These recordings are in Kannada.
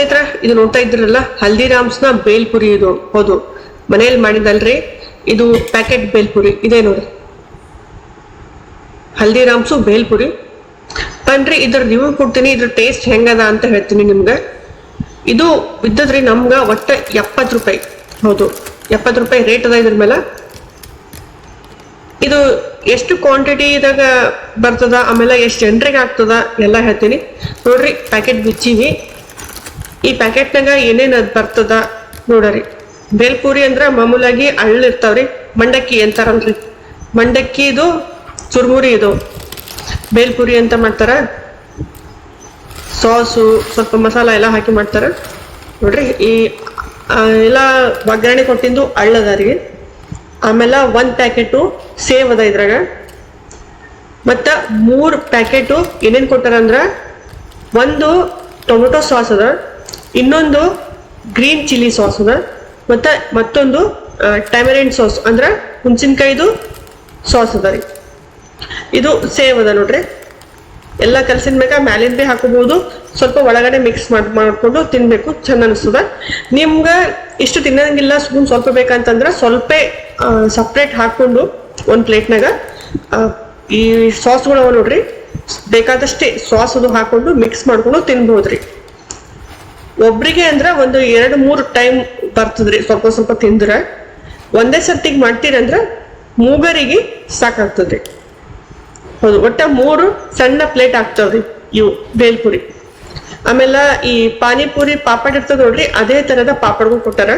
ಸ್ನೇಹಿತರ ಇದು ನೋಡ್ತಾ ಇದ್ರಲ್ಲ, ಹಲ್ದಿರಾಮ್ಸ್ನ ಬೇಲ್ಪುರಿ ಇದು. ಹೌದು. ಮನೇಲಿ ಮಾಡಿದಲ್ರಿ ಇದು ಪ್ಯಾಕೆಟ್ ಬೇಲ್ಪುರಿ. ಇದೇ ನೋಡಿ ಹಲ್ದಿರಾಮ್ಸು ಬೇಲ್ಪುರಿ. ಬನ್ರಿ, ಇದ್ರ ರಿವ್ಯೂ ಕೊಡ್ತೀನಿ, ಇದ್ರ ಟೇಸ್ಟ್ ಹೆಂಗದ ಅಂತ ಹೇಳ್ತೀನಿ ನಿಮ್ಗೆ. ಇದು ಇದ್ದದ್ರಿ ನಮ್ಗೆ ಒಟ್ಟ ಎಪ್ಪತ್ತು ರೂಪಾಯಿ. ಹೌದು. ಎಪ್ಪತ್ತು ರೂಪಾಯಿ ರೇಟ್ ಅದ ಇದ್ರ ಮೇಲೆ. ಇದು ಎಷ್ಟು ಕ್ವಾಂಟಿಟಿದಾಗ ಬರ್ತದ? ಆಮೇಲೆ ಎಷ್ಟು ಜನರಿಗೆ ಆಗ್ತದ? ಎಲ್ಲ ಹೇಳ್ತೀನಿ. ನೋಡ್ರಿ ಪ್ಯಾಕೆಟ್ ಬಿಚ್ಚಿವಿ ಈ ಪ್ಯಾಕೆಟ್ನಾಗ ಏನೇನು ಅದು ಬರ್ತದ ನೋಡ್ರಿ. ಬೇಲ್ಪೂರಿ ಅಂದ್ರೆ ಮಾಮೂಲಾಗಿ ಅಳ್ಳ ಇರ್ತಾವ್ರಿ, ಮಂಡಕ್ಕಿ ಅಂತಾರಲ್ರಿ. ಮಂಡಕ್ಕಿ ಇದು ಚುರ್ಮುರಿ ಇದು. ಬೇಲ್ಪುರಿ ಅಂತ ಮಾಡ್ತಾರ. ಸಾಸು, ಸ್ವಲ್ಪ ಮಸಾಲ ಎಲ್ಲ ಹಾಕಿ ಮಾಡ್ತಾರ. ನೋಡ್ರಿ, ಈ ಎಲ್ಲ ಒಗ್ಗರಣೆ ಕೊಟ್ಟಿದ್ದು ಅಳ್ಳದ ರೀ. ಆಮೇಲೆ ಒಂದ್ ಪ್ಯಾಕೆಟು ಸೇವ್ ಅದ ಇದ್ರಾಗ. ಮತ್ತ ಮೂರು ಪ್ಯಾಕೆಟು ಏನೇನು ಕೊಟ್ಟಾರ ಅಂದ್ರ ಒಂದು ಟೊಮೆಟೊ ಸಾಸ್ ಅದ. ಇನ್ನೊಂದು ಗ್ರೀನ್ ಚಿಲ್ಲಿ ಸಾಸ್ ಅದ. ಮತ್ತ ಮತ್ತೊಂದು ಟೈಮರಿನ್ ಸಾಸ್ ಅಂದ್ರೆ ಹುಣಸಿನಕಾಯಿದು ಸಾಸ್ ಅದ ರೀ. ಇದು ಸೇವ್ ಅದ ನೋಡ್ರಿ. ಎಲ್ಲ ಕಲಸಿನ ಮ್ಯಾಗ ಮ್ಯಾಲಿಂದ ಭೀ ಹಾಕೋಬಹುದು. ಸ್ವಲ್ಪ ಒಳಗಡೆ ಮಿಕ್ಸ್ ಮಾಡಿ, ಮಾಡ್ಕೊಂಡು ತಿನ್ನಬೇಕು ಚಂದ ಅನಿಸ್ತದ. ನಿಮ್ಗೆ ಇಷ್ಟು ತಿನ್ನಂಗಿಲ್ಲ ಸ್ಪೂನ್ ಸ್ವಲ್ಪ ಬೇಕಂತಂದ್ರ ಸ್ವಲ್ಪ ಸಪ್ರೇಟ್ ಹಾಕ್ಕೊಂಡು ಒಂದು ಪ್ಲೇಟ್ನಾಗ ಈ ಸಾಸ್ಗಳು ನೋಡ್ರಿ. ಬೇಕಾದಷ್ಟೇ ಸಾಸ್ ಅದು ಹಾಕೊಂಡು ಮಿಕ್ಸ್ ಮಾಡ್ಕೊಂಡು ತಿನ್ಬಹುದ್ರಿ. ಒಬ್ರಿಗೆ ಅಂದ್ರೆ ಒಂದು ಎರಡು ಮೂರು ಟೈಮ್ ಬರ್ತದ್ರಿ. ಸ್ವಲ್ಪ ಸ್ವಲ್ಪ ತಿಂದ್ರೆ. ಒಂದೇ ಸರ್ತಿಗೆ ಮಾಡ್ತೀರಂದ್ರ ಮೂಗರಿಗೆ ಸಾಕಾಗ್ತದ್ರಿ. ಹೌದು, ಒಟ್ಟ ಮೂರು ಸಣ್ಣ ಪ್ಲೇಟ್ ಆಗ್ತಾವ್ರಿ ಇವು ಬೇಲ್ಪುರಿ ಆಮೇಲೆ ಈ ಪಾನಿಪುರಿ ಪಾಪಡ್ ಇರ್ತದ ನೋಡ್ರಿ, ಅದೇ ತರದ ಪಾಪಡ್ಗಳು ಕೊಟ್ಟಾರ.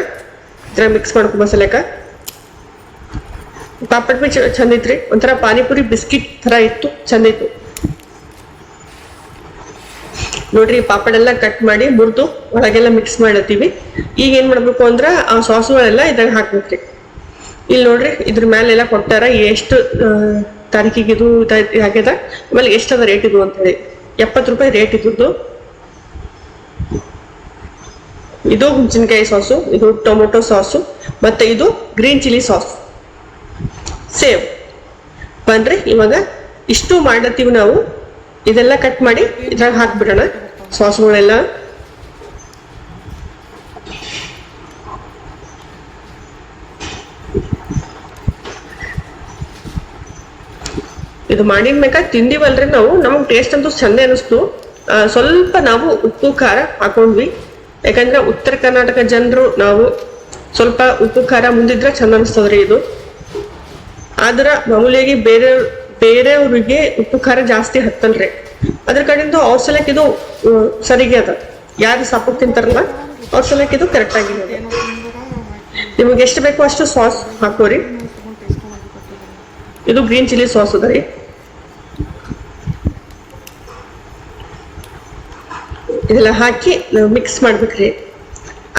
ಇದ್ರ ಮಿಕ್ಸ್ ಮಾಡ್ಕೊ ಮಸಾಲೆಕ. ಪಾಪಡ್ ಬಿ ಚಂದ ಐತ್ರಿ. ಒಂಥರ ಪಾನಿಪುರಿ ಬಿಸ್ಕಿಟ್ ತರ ಇತ್ತು, ಚಂದ ಇತ್ತು. ನೋಡ್ರಿ ಪಾಪಡ್ ಎಲ್ಲ ಕಟ್ ಮಾಡಿ ಮುರಿದು ಒಳಗೆಲ್ಲ ಮಿಕ್ಸ್ ಮಾಡತ್ತೀವಿ ಈಗ ಏನ್ ಮಾಡ್ಬೇಕು ಅಂದ್ರ, ಆ ಸಾಸ್ಗಳೆಲ್ಲ ಇದ್ರಾಗ ಹಾಕ್ಬೇಕ್ರಿ ಇಲ್ಲಿ ನೋಡ್ರಿ, ಇದ್ರ ಮೇಲೆಲ್ಲ ಕೊಟ್ಟಾರ ಎಷ್ಟು ತಾರೀಕಿಗೆ ಇದು ಇದ- ಆಗ್ಯದ ಆಮೇಲೆ ಎಷ್ಟದ ರೇಟ್ ಇದು ಅಂತ ಹೇಳಿ. ಎಪ್ಪತ್ತು ರೂಪಾಯಿ ರೇಟ್ ಇದ್ದದ್ದು ಇದು ಹುಣಸಿನಕಾಯಿ ಸಾಸು, ಇದು ಟೊಮೊಟೊ ಸಾಸು, ಮತ್ತೆ ಇದು ಗ್ರೀನ್ ಚಿಲ್ಲಿ ಸಾಸ್. ಸೇವ್ ಬನ್ರಿ ಇವಾಗ ಇಷ್ಟು ಮಾಡತ್ತೀವಿ ನಾವು. ಇದೆಲ್ಲ ಕಟ್ ಮಾಡಿ ಇದ್ರಾಗ ಹಾಕ್ಬಿಡೋಣ. ಸಾಸ್ಗಳೆಲ್ಲ ಇದು ಮಾಡಿದ ಮ್ಯಾಗ ತಿಂದಿವಲ್ರಿ ನಾವು. ನಮಗೆ ಟೇಸ್ಟ್ ಅಂತೂ ಚಂದ ಅನಿಸ್ತು. ಸ್ವಲ್ಪ ನಾವು ಉಪ್ಪು, ಖಾರ ಹಾಕೊಂಡ್ವಿ. ಯಾಕಂದ್ರೆ ಉತ್ತರ ಕರ್ನಾಟಕ ಜನರು ನಾವು ಸ್ವಲ್ಪ ಉಪ್ಪು, ಖಾರ ಮುಂದಿದ್ರೆ ಚಂದ ಅನಿಸ್ತದ್ರಿ ಇದು. ಆದ್ರೆ ಮಾಮೂಲಿಯಾಗಿ ಬೇರೆ ಬೇರೆಯವ್ರಿಗೆ ಉಪ್ಪು ಖಾರ ಜಾಸ್ತಿ ಹತ್ತಲ್ರಿ. ಅದ್ರ ಕಡೆಯಿಂದ ಅವ್ರ ಸಲಕ್ ಇದು ಸರಿಗೆ ಅದ. ಯಾರು ಸಾಪಕ್ ತಿಂತಾರಲ್ಲ, ಅವ್ರ ಸಲಕ್ ಇದು ಕರೆಕ್ಟ್ ಆಗಿದೆ ನಿಮಗೆ ಎಷ್ಟು ಬೇಕು ಅಷ್ಟು ಸಾಸ್ ಹಾಕೋರಿ. ಇದು ಗ್ರೀನ್ ಚಿಲ್ಲಿ ಸಾಸ್ ಅದ ರೀ. ಇದೆಲ್ಲ ಹಾಕಿ ಮಿಕ್ಸ್ ಮಾಡ್ಬೇಕ್ರಿ.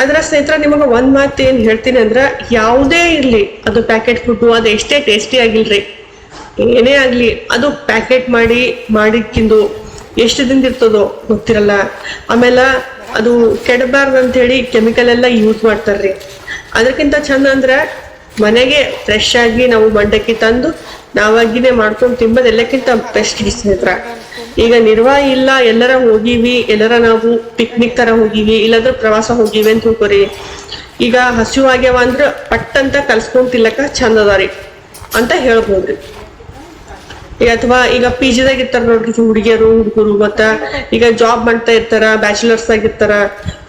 ಅದ್ರ ಸ್ನೇಹಿತರ, ನಿಮಗೆ ಒಂದ್ ಮಾತು ಏನ್ ಹೇಳ್ತೀನಿ ಅಂದ್ರ, ಯಾವುದೇ ಇರ್ಲಿ, ಅದು ಪ್ಯಾಕೆಟ್ ಫುಡ್ ಅದು ಎಷ್ಟೇ ಟೇಸ್ಟಿ ಆಗಿಲ್ರಿ. ಏನೇ ಆಗ್ಲಿ, ಅದು ಪ್ಯಾಕೆಟ್ ಮಾಡಿ, ಮಾಡಿಕ್ಕಿಂದು ಎಷ್ಟು ದಿನ ಇರ್ತದೋ ಗೊತ್ತಿರಲ್ಲ. ಆಮೇಲೆ ಅದು ಕೆಡಬಾರ್ದು ಅಂತ ಹೇಳಿ ಕೆಮಿಕಲ್ ಎಲ್ಲ ಯೂಸ್ ಮಾಡ್ತಾರ್ರಿ. ಅದಕ್ಕಿಂತ ಚಂದ ಅಂದ್ರೆ ಮನೆಗೆ ಫ್ರೆಶ್ ಆಗಿ ನಾವು ಮಂಡಕ್ಕಿ ತಂದು ನಾವಾಗಿನೇ ಮಾಡ್ಕೊಂಡು ತಿಂಬದು ಎಲ್ಲಕ್ಕಿಂತ ಬೆಸ್ಟ್ ಸ್ನೇಹಿತರ. ಈಗ ನಿರ್ವಾಹ ಇಲ್ಲ, ಎಲ್ಲರ ಹೋಗಿವಿ, ಎಲ್ಲರ ನಾವು ಪಿಕ್ನಿಕ್ ತರ ಹೋಗಿವಿ, ಇಲ್ಲಾಂದ್ರೆ ಪ್ರವಾಸ ಹೋಗಿವಿ ಅಂತ ತಿಳ್ಕೊರಿ. ಈಗ ಹಸಿವು ಆಗ್ಯಾವ ಅಂದ್ರ ಪಟ್ಟಂತ ಕಲ್ಸ್ಕೊಂಡ್ ತಿನ್ಲಕ್ಕ ಚಂದ ಅದಾರಿ ಅಂತ ಹೇಳ್ಬೋದ್ರಿ. ಈಗ ಅಥವಾ ಈಗ ಪಿ ಜಿದಾಗ ಇರ್ತಾರ ನೋಡ್ರಿ ಹುಡುಗಿಯರು, ಹುಡುಗರು, ಮತ್ತ ಈಗ ಜಾಬ್ ಮಾಡ್ತಾ ಇರ್ತಾರ ಬ್ಯಾಚುಲರ್ಸ್ ಆಗಿರ್ತಾರ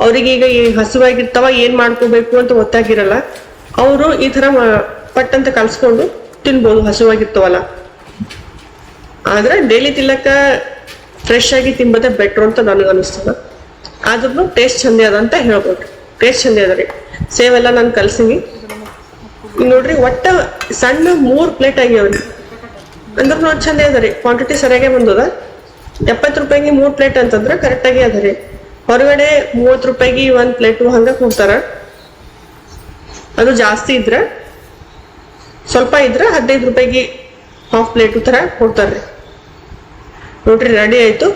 ಅವ್ರಿಗೆ ಈಗ ಈ ಹಸುವಾಗಿರ್ತಾವ ಏನ್ ಮಾಡ್ಕೋಬೇಕು ಅಂತ ಗೊತ್ತಾಗಿರಲ್ಲ. ಅವರು ಈ ತರ ಪಟ್ ಅಂತ ಕಲ್ಸ್ಕೊಂಡು ತಿನ್ಬೋದು, ಹಸುವಾಗಿರ್ತಾವಲ್ಲ. ಆದ್ರೆ ಡೈಲಿ ತಿನ್ನಕ ಫ್ರೆಶ್ ಆಗಿ ತಿಂಬದೇ ಬೆಟ್ರು ಅಂತ ನನಗೆ ಅನಿಸ್ತದ. ಆದ್ರೂ ಟೇಸ್ಟ್ ಚಂದ ಅದ ಅಂತ ಹೇಳ್ಬೋದು. ಟೇಸ್ಟ್ ಚಂದ ಅದ ರೀ. ಸೇವ್ ಎಲ್ಲ ನಾನು ಕಲ್ಸಿನಿ. ನೋಡ್ರಿ ಒಟ್ಟ ಸಣ್ಣ ಮೂರ್ ಪ್ಲೇಟ್ ಆಗ್ಯಾವ್ರಿ ಅಂದ್ರ ಚಂದ ಅದ ರೀ. ಕ್ವಾಂಟಿಟಿ ಸರಿಯಾಗೇ ಬಂದದ. ಎಪ್ಪತ್ತು ರೂಪಾಯಿಗೆ ಮೂರು ಪ್ಲೇಟ್ ಅಂತಂದ್ರೆ ಕರೆಕ್ಟ್ ಆಗಿ ಅದ ರೀ. ಹೊರಗಡೆ ಮೂವತ್ತು ರೂಪಾಯಿಗೆ ಒಂದ್ ಪ್ಲೇಟು ಹಂಗ ಕೊಡ್ತಾರ ಅದು ಜಾಸ್ತಿ ಇದ್ರೆ, ಸ್ವಲ್ಪ ಇದ್ರೆ ಹದಿನೈದು ರೂಪಾಯಿಗೆ ಹಾಫ್ ಪ್ಲೇಟು ತರ ಕೊಡ್ತಾರ್ರಿ. ನೋಡ್ರಿ ರೆಡಿ ಆಯ್ತು.